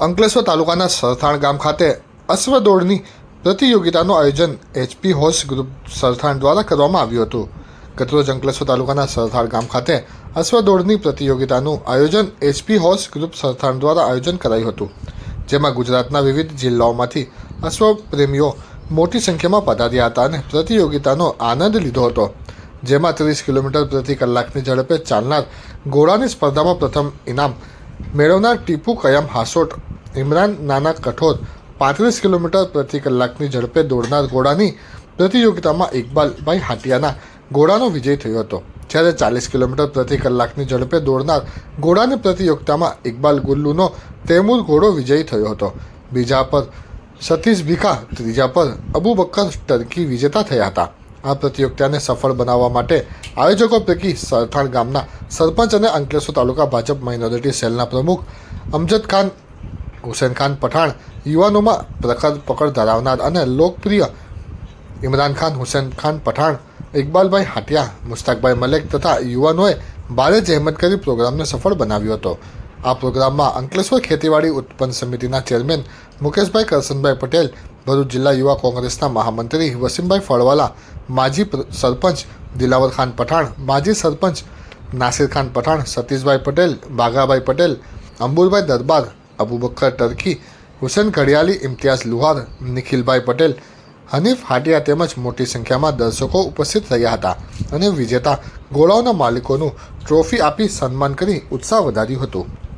અંકલેશ્વર તાલુકાના સરથાણ ગામ ખાતે અશ્વ દોડની પ્રતિયોગિતાનું આયોજન એચપી હોર્સ ગ્રુપ સરથાણ દ્વારા કરવામાં આવ્યું હતું. ગતરોજ અંકલેશ્વર તાલુકાના સરથાણ ગામ ખાતે અશ્વ દોડની પ્રતિયોગિતાનું આયોજન એચપી હોર્સ ગ્રુપ સરથાણ દ્વારા આયોજન કરાયું હતું. જેમાં ગુજરાતના વિવિધ જિલ્લાઓમાંથી અશ્વ પ્રેમીઓ મોટી સંખ્યામાં પધાર્યા હતા અને પ્રતિયોગિતાનો આનંદ લીધો હતો. જેમાં ત્રીસ કિલોમીટર પ્રતિ કલાકની ઝડપે ચાલનાર ઘોડાની સ્પર્ધામાં પ્રથમ ઇનામ મેળવનાર ટીપુ કયામ હાસોટ ઇમરાન નાના કઠોર પાંત્રીસ કિલોમીટર પ્રતિ કલાકની ઝડપે દોડનાર ઘોડાની પ્રતિયોગિતામાં ઇકબાલભાઈ હાટિયાના ઘોડાનો વિજય થયો હતો. જ્યારે ચાલીસ કિલોમીટર પ્રતિ કલાકની ઝડપે દોડનાર ઘોડાની પ્રતિયોગિતામાં ઇકબાલ ગુલ્લુનો તૈમૂર ઘોડો વિજયી થયો હતો. બીજા પર સતીશ ભીખા, ત્રીજા પર અબુ બકર ટર્કી વિજેતા થયા હતા. આ પ્રતિયોગિતાને સફળ બનાવવા માટે આયોજકો પૈકી સરથાણ ગામના સરપંચ અને અંકલેશ્વર તાલુકા ભાજપ માઇનોરિટી સેલના પ્રમુખ અમજદ ખાન હુસેન ખાન પઠાણ યુવાનોમાં પ્રખર પકડ ધરાવનાર અને લોકપ્રિય ઇમરાન ખાન, હુસેન ખાન પઠાણ, ઇકબાલભાઈ હાટિયા, મુસ્તાકભાઈ મલેક તથા યુવાનોએ ભારે જહેમત કરી પ્રોગ્રામને સફળ બનાવ્યો હતો. આ પ્રોગ્રામમાં અંકલેશ્વર ખેતીવાડી ઉત્પન્ન સમિતિના ચેરમેન મુકેશભાઈ કરસનભાઈ પટેલ, ભરૂચ જિલ્લા યુવા કોંગ્રેસના મહામંત્રી વસીમભાઈ ફળવાલા, માજી સરપંચ દિલાવર ખાન પઠાણ, માજી સરપંચ નાસિર ખાન પઠાણ, સતીશભાઈ પટેલ, બાઘાભાઈ પટેલ અંબુરભાઈ દરબાર અબુબક્કર ટર્કી, હુસેન ઘડિયાલી ઇમ્તિયાઝ લુહાર, નિખિલભાઈ પટેલ, હનીફ હાટિયા તેમજ મોટી સંખ્યામાં દર્શકો ઉપસ્થિત રહ્યા હતા અને વિજેતા ગોળાઓના માલિકોનું ટ્રોફી આપી સન્માન કરી ઉત્સાહ વધાર્યું હતું.